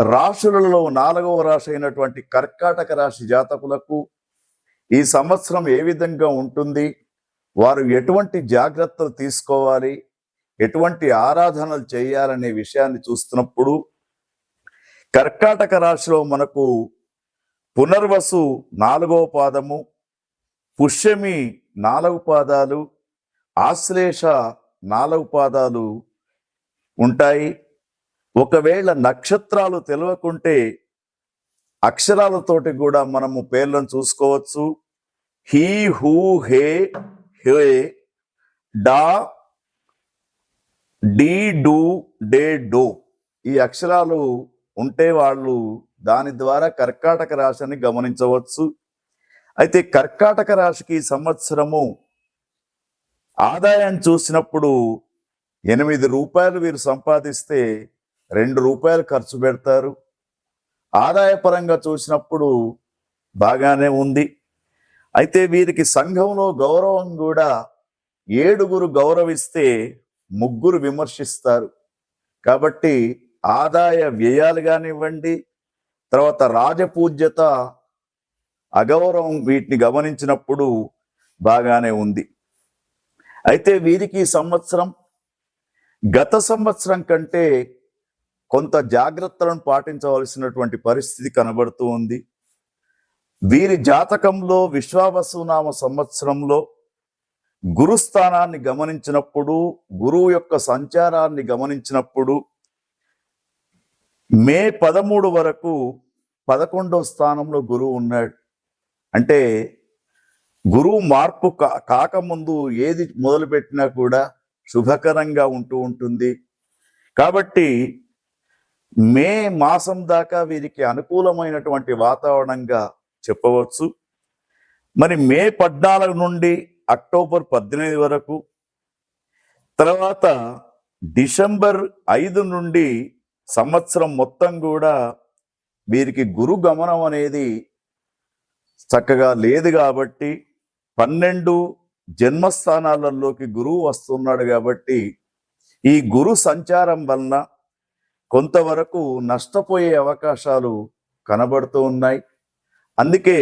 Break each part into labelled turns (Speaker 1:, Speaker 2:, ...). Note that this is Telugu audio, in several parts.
Speaker 1: రాశులలో నాలుగవ రాశి అయినటువంటి కర్కాటక రాశి జాతకులకు ఈ సంవత్సరం ఏ విధంగా ఉంటుంది? వారు ఎటువంటి జాగ్రత్తలు తీసుకోవాలి? ఎటువంటి ఆరాధనలు చేయాలనే విషయాన్ని చూస్తున్నప్పుడు కర్కాటక రాశిలో మనకు పునర్వసు నాలుగవ పాదము పుష్యమి నాలుగు పాదాలు ఆశ్లేష నాలుగు పాదాలు ఉంటాయి. ఒకవేళ నక్షత్రాలు తెలియకుంటే అక్షరాలతోటి కూడా మనము పేర్లను చూసుకోవచ్చు. హీ హూ హే హే డా డీ డూ డే డో. ఈ అక్షరాలు ఉంటే వాళ్ళు దాని ద్వారా కర్కాటక రాశిని గమనించవచ్చు. అయితే కర్కాటక రాశికి ఈ సంవత్సరము ఆదాయాన్ని చూసినప్పుడు ఎనిమిది రూపాయలు వీరు సంపాదిస్తే రెండు రూపాయలు ఖర్చు పెడతారు. ఆదాయపరంగా చూసినప్పుడు బాగానే ఉంది. అయితే వీరికి సంఘంలో గౌరవం కూడా ఏడుగురు గౌరవిస్తే ముగ్గురు విమర్శిస్తారు. కాబట్టి ఆదాయ వ్యయాలు కానివ్వండి తర్వాత రాజపూజ్యత అగౌరవం వీటిని గమనించినప్పుడు బాగానే ఉంది. అయితే వీరికి సంవత్సరం గత సంవత్సరం కంటే కొంత జాగ్రత్తలను పాటించవలసినటువంటి పరిస్థితి కనబడుతూ ఉంది. వీరి జాతకంలో విశ్వావసునామ సంవత్సరంలో గురుస్థానాన్ని గమనించినప్పుడు గురువు యొక్క సంచారాన్ని గమనించినప్పుడు మే పదమూడు వరకు పదకొండో స్థానంలో గురువు ఉన్నాడు. అంటే గురువు మార్పు కా కాకముందు ఏది మొదలుపెట్టినా కూడా శుభకరంగా ఉంటూ ఉంటుంది. కాబట్టి మే మాసం దాకా వీరికి అనుకూలమైనటువంటి వాతావరణంగా చెప్పవచ్చు. మరి మే పద్నాలుగు నుండి అక్టోబర్ పద్దెనిమిది వరకు తర్వాత డిసెంబర్ ఐదు నుండి సంవత్సరం మొత్తం కూడా వీరికి గురు గమనం అనేది చక్కగా లేదు కాబట్టి పన్నెండు జన్మస్థానాలలోకి గురువు వస్తున్నాడు కాబట్టి ఈ గురు సంచారం వలన కొంతవరకు నష్టపోయే అవకాశాలు కనబడుతూ ఉన్నాయి. అందుకే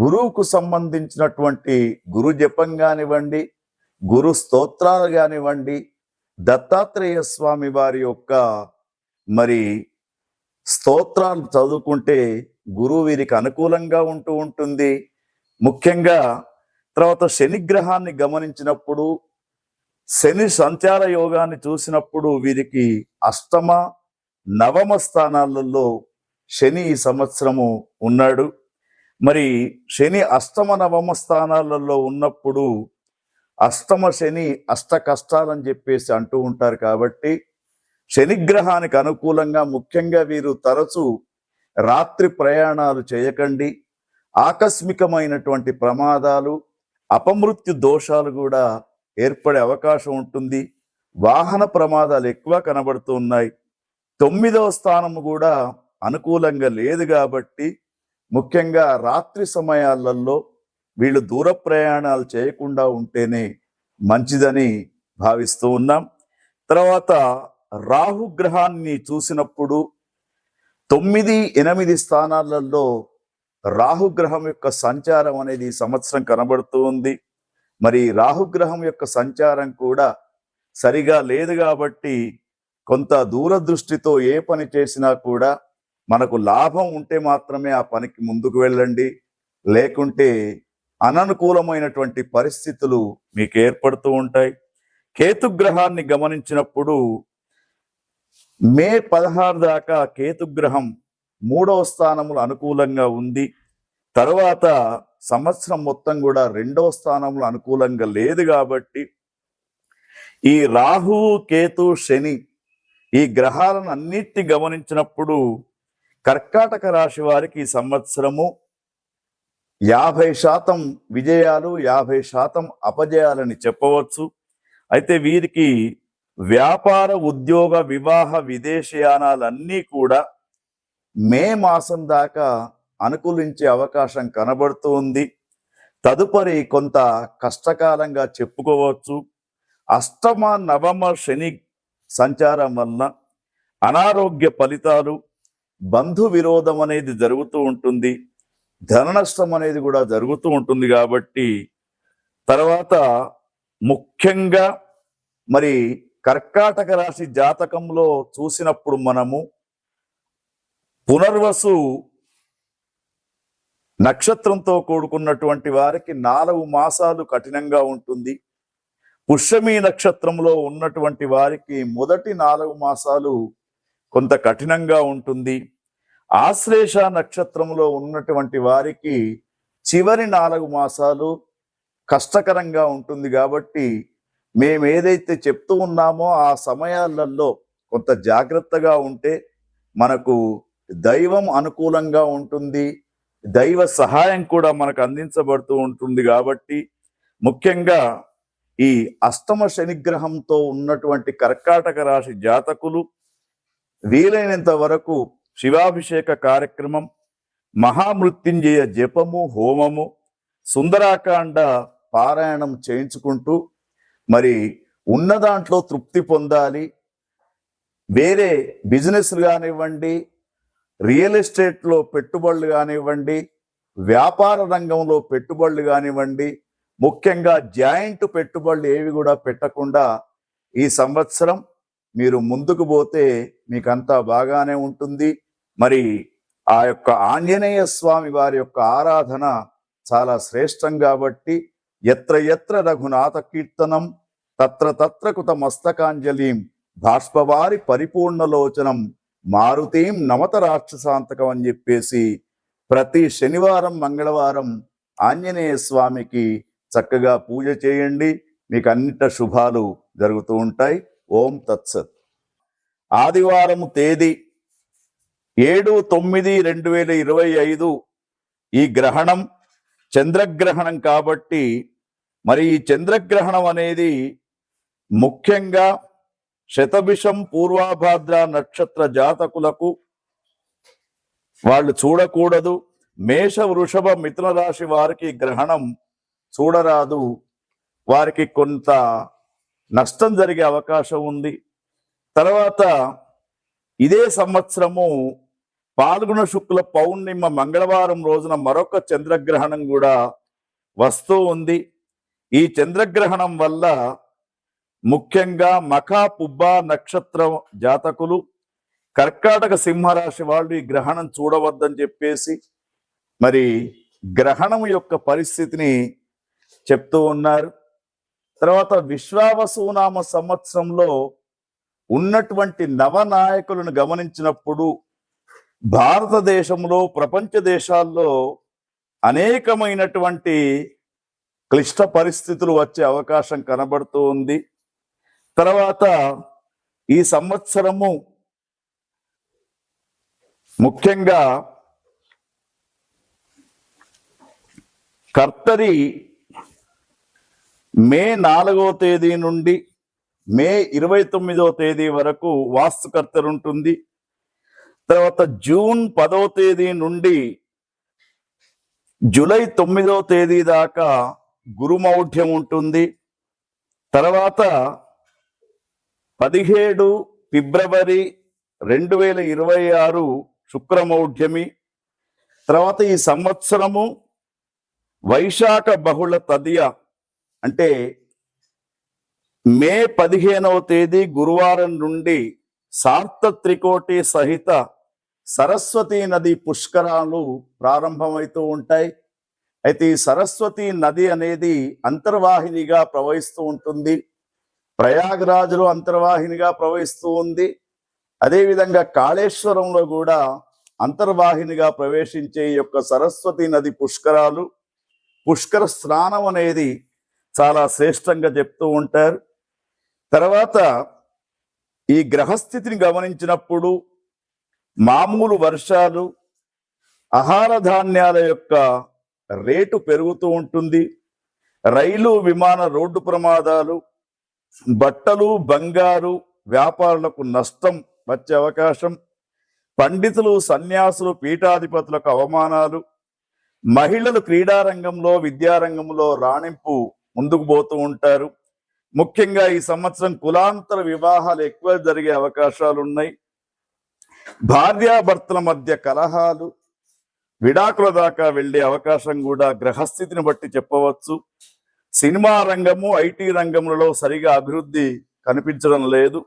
Speaker 1: గురువుకు సంబంధించినటువంటి గురు జపం కానివ్వండి గురు స్తోత్రాలు కానివ్వండి దత్తాత్రేయ స్వామి వారి యొక్క మరి స్తోత్రాలు చదువుకుంటే గురువు వీరికి అనుకూలంగా ఉంటూ ఉంటుంది. ముఖ్యంగా తర్వాత శనిగ్రహాన్ని గమనించినప్పుడు శని సంచార యోగాన్ని చూసినప్పుడు వీరికి అష్టమ నవమ స్థానాలలో శని ఈ సంవత్సరము ఉన్నాడు. మరి శని అష్టమ నవమ స్థానాలలో ఉన్నప్పుడు అష్టమ శని అష్ట కష్టాలని చెప్పేసి అంటూ ఉంటారు కాబట్టి శనిగ్రహానికి అనుకూలంగా ముఖ్యంగా వీరు తరచు రాత్రి ప్రయాణాలు చేయకండి. ఆకస్మికమైనటువంటి ప్రమాదాలు అపమృత్యు దోషాలు కూడా ఏర్పడే అవకాశం ఉంటుంది. వాహన ప్రమాదాలు ఎక్కువ కనబడుతూ ఉన్నాయి. తొమ్మిదవ స్థానము కూడా అనుకూలంగా లేదు కాబట్టి ముఖ్యంగా రాత్రి సమయాలలో వీళ్ళు దూర ప్రయాణాలు చేయకుండా ఉంటేనే మంచిదని భావిస్తూ ఉన్నాం. తర్వాత రాహుగ్రహాన్ని చూసినప్పుడు తొమ్మిది ఎనిమిది స్థానాలలో రాహుగ్రహం యొక్క సంచారం అనేది సంవత్సరం కనబడుతూ ఉంది. మరి రాహుగ్రహం యొక్క సంచారం కూడా సరిగా లేదు కాబట్టి కొంత దూరదృష్టితో ఏ పని చేసినా కూడా మనకు లాభం ఉంటే మాత్రమే ఆ పనికి ముందుకు వెళ్ళండి. లేకుంటే అననుకూలమైనటువంటి పరిస్థితులు మీకు ఏర్పడుతూ ఉంటాయి. కేతుగ్రహాన్ని గమనించినప్పుడు మే పదహారు దాకా కేతుగ్రహం మూడవ స్థానములు అనుకూలంగా ఉంది. తర్వాత సంవత్సరం మొత్తం కూడా రెండవ స్థానంలో అనుకూలంగా లేదు కాబట్టి ఈ రాహు కేతు శని ఈ గ్రహాలను అన్నిటిని గమనించినప్పుడు కర్కాటక రాశి వారికి ఈ సంవత్సరము యాభై శాతం విజయాలు యాభై శాతం అపజయాలని చెప్పవచ్చు. అయితే వీరికి వ్యాపార ఉద్యోగ వివాహ విదేశయానాలన్నీ కూడా మే మాసం దాకా అనుకూలించే అవకాశం కనబడుతూ ఉంది. తదుపరి కొంత కష్టకాలంగా చెప్పుకోవచ్చు. అష్టమ నవమ శని సంచారం వలన అనారోగ్య ఫలితాలు బంధు విరోధం అనేది జరుగుతూ ఉంటుంది ధన నష్టం అనేది కూడా జరుగుతూ ఉంటుంది కాబట్టి తర్వాత ముఖ్యంగా మరి కర్కాటక రాశి జాతకంలో చూసినప్పుడు మనము పునర్వసు నక్షత్రంతో కూడుకున్నటువంటి వారికి నాలుగు మాసాలు కఠినంగా ఉంటుంది. పుష్యమి నక్షత్రంలో ఉన్నటువంటి వారికి మొదటి నాలుగు మాసాలు కొంత కఠినంగా ఉంటుంది. ఆశ్లేష నక్షత్రంలో ఉన్నటువంటి వారికి చివరి నాలుగు మాసాలు కష్టకరంగా ఉంటుంది కాబట్టి మేము ఏదైతే చెప్తూ ఉన్నామో ఆ సమయాలలో కొంత జాగ్రత్తగా ఉంటే మనకు దైవం అనుకూలంగా ఉంటుంది. దైవ సహాయం కూడా మనకు అందించబడుతూ ఉంటుంది కాబట్టి ముఖ్యంగా ఈ అష్టమ శనిగ్రహంతో ఉన్నటువంటి కర్కాటక రాశి జాతకులు వీలైనంత వరకు శివాభిషేక కార్యక్రమం మహామృత్యుంజయ జపము హోమము సుందరాకాండ పారాయణం చేయించుకుంటూ మరి ఉన్న దాంట్లో తృప్తి పొందాలి. వేరే బిజినెస్లు కానివ్వండి రియల్ ఎస్టేట్లో పెట్టుబడులు కానివ్వండి వ్యాపార రంగంలో పెట్టుబడులు కానివ్వండి ముఖ్యంగా జాయింట్ పెట్టుబడులు ఏవి కూడా పెట్టకుండా ఈ సంవత్సరం మీరు ముందుకు పోతే మీకంతా బాగానే ఉంటుంది. మరి ఆ యొక్క ఆంజనేయ స్వామి వారి యొక్క ఆరాధన చాలా శ్రేష్టం కాబట్టి ఎత్ర ఎత్ర రఘునాథ కీర్తనం తత్ర తత్ర కుత మస్తకాంజలిం బాష్పవారి పరిపూర్ణలోచనం మారుతీం నమత రాక్షసాంతకం అని చెప్పేసి ప్రతి శనివారం మంగళవారం ఆంజనేయ స్వామికి చక్కగా పూజ చేయండి. మీకు అన్నిట శుభాలు జరుగుతూ ఉంటాయి. ఓం తత్సత్. ఆదివారం తేదీ ఏడు తొమ్మిది రెండు వేల ఇరవై ఐదు. ఈ గ్రహణం చంద్రగ్రహణం కాబట్టి మరి ఈ చంద్రగ్రహణం అనేది ముఖ్యంగా శతభిషం పూర్వాభాద్ర నక్షత్ర జాతకులకు వాళ్ళు చూడకూడదు. మేష వృషభ మిథున రాశి వారికి గ్రహణం చూడరాదు. వారికి కొంత నష్టం జరిగే అవకాశం ఉంది. తర్వాత ఇదే సంవత్సరము పాల్గొన శుక్ల పౌర్ణిమ మంగళవారం రోజున మరొక చంద్రగ్రహణం కూడా వస్తూ ఉంది. ఈ చంద్రగ్రహణం వల్ల ముఖ్యంగా మఖా పుబ్బా నక్షత్రం జాతకులు కర్కాటక సింహరాశి వాళ్ళు ఈ గ్రహణం చూడవద్దని చెప్పేసి మరి గ్రహణం యొక్క పరిస్థితిని చెప్తూ ఉన్నారు. తర్వాత విశ్వావసునామ సంవత్సరంలో ఉన్నటువంటి నవనాయకులను గమనించినప్పుడు భారతదేశంలో ప్రపంచ దేశాల్లో అనేకమైనటువంటి క్లిష్ట పరిస్థితులు వచ్చే అవకాశం కనబడుతూ ఉంది. తర్వాత ఈ సంవత్సరము ముఖ్యంగా కర్తరి మే నాలుగవ తేదీ నుండి మే ఇరవై తొమ్మిదవ తేదీ వరకు వాస్తుకర్తలు ఉంటుంది తర్వాత జూన్ పదవ తేదీ నుండి జూలై తొమ్మిదవ తేదీ దాకా గురుమౌఢ్యం ఉంటుంది తర్వాత పదిహేడు ఫిబ్రవరి రెండు వేల ఇరవై ఆరు శుక్రమౌఢ్యమి. తర్వాత ఈ సంవత్సరము వైశాఖ బహుళ తదియ అంటే మే పదిహేనవ తేదీ గురువారం నుండి సార్త త్రికోటి సహిత సరస్వతి నది పుష్కరాలు ప్రారంభమవుతూ ఉంటాయి. అయితే ఈ సరస్వతి నది అనేది అంతర్వాహినిగా ప్రవహిస్తూ ఉంటుంది. ప్రయాగరాజులో అంతర్వాహినిగా ప్రవహిస్తూ ఉంది. అదేవిధంగా కాళేశ్వరంలో కూడా అంతర్వాహినిగా ప్రవేశించే యొక్క సరస్వతి నది పుష్కరాలు పుష్కర స్నానం అనేది చాలా శ్రేష్టంగా చెప్తూ ఉంటారు. తర్వాత ఈ గ్రహస్థితిని గమనించినప్పుడు మామూలు వర్షాలు ఆహార ధాన్యాల యొక్క రేటు పెరుగుతూ ఉంటుంది. రైలు విమాన రోడ్డు ప్రమాదాలు బట్టలు బంగారు వ్యాపారులకు నష్టం వచ్చే అవకాశం పండితులు సన్యాసులు పీఠాధిపతులకు అవమానాలు మహిళలు క్రీడారంగంలో విద్యారంగంలో రాణింపు ముందుకు పోతూ ఉంటారు. ముఖ్యంగా ఈ సంవత్సరం కులాంతర వివాహాలు ఎక్కువ జరిగే అవకాశాలు ఉన్నాయి. భార్యాభర్తల మధ్య కలహాలు విడాకుల దాకా వెళ్ళే అవకాశం కూడా గ్రహస్థితిని బట్టి చెప్పవచ్చు. సినిమా రంగము ఐటీ రంగములలో సరిగా అభివృద్ధి కనిపించడం లేదు.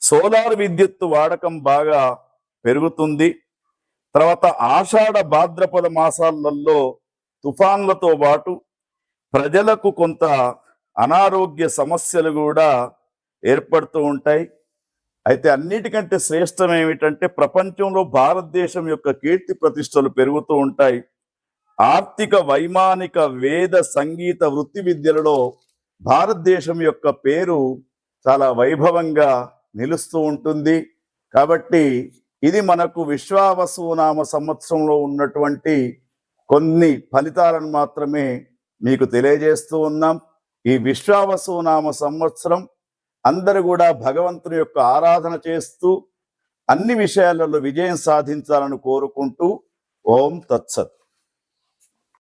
Speaker 1: సోలార్ విద్యుత్తు వాడకం బాగా పెరుగుతుంది. తర్వాత ఆషాఢ భాద్రపద మాసాలలో తుఫాన్లతో పాటు ప్రజలకు కొంత అనారోగ్య సమస్యలు కూడా ఏర్పడుతూ ఉంటాయి. అయితే అన్నిటికంటే శ్రేష్టం ఏమిటంటే ప్రపంచంలో భారతదేశం యొక్క కీర్తి ప్రతిష్టలు పెరుగుతూ ఉంటాయి. ఆర్థిక వైమానిక వేద సంగీత వృత్తి విద్యలలో భారతదేశం యొక్క పేరు చాలా వైభవంగా నిలుస్తూ ఉంటుంది. కాబట్టి ఇది మనకు విశ్వావసునామ సంవత్సరంలో ఉన్నటువంటి కొన్ని ఫలితాలను మాత్రమే మీకు తెలియజేస్తూ ఉన్నాం. ఈ విశ్వావసునామ సంవత్సరం అందరూ కూడా భగవంతుని యొక్క ఆరాధన చేస్తూ అన్ని విషయాలలో విజయం సాధించాలని కోరుకుంటూ ఓం తత్సత్.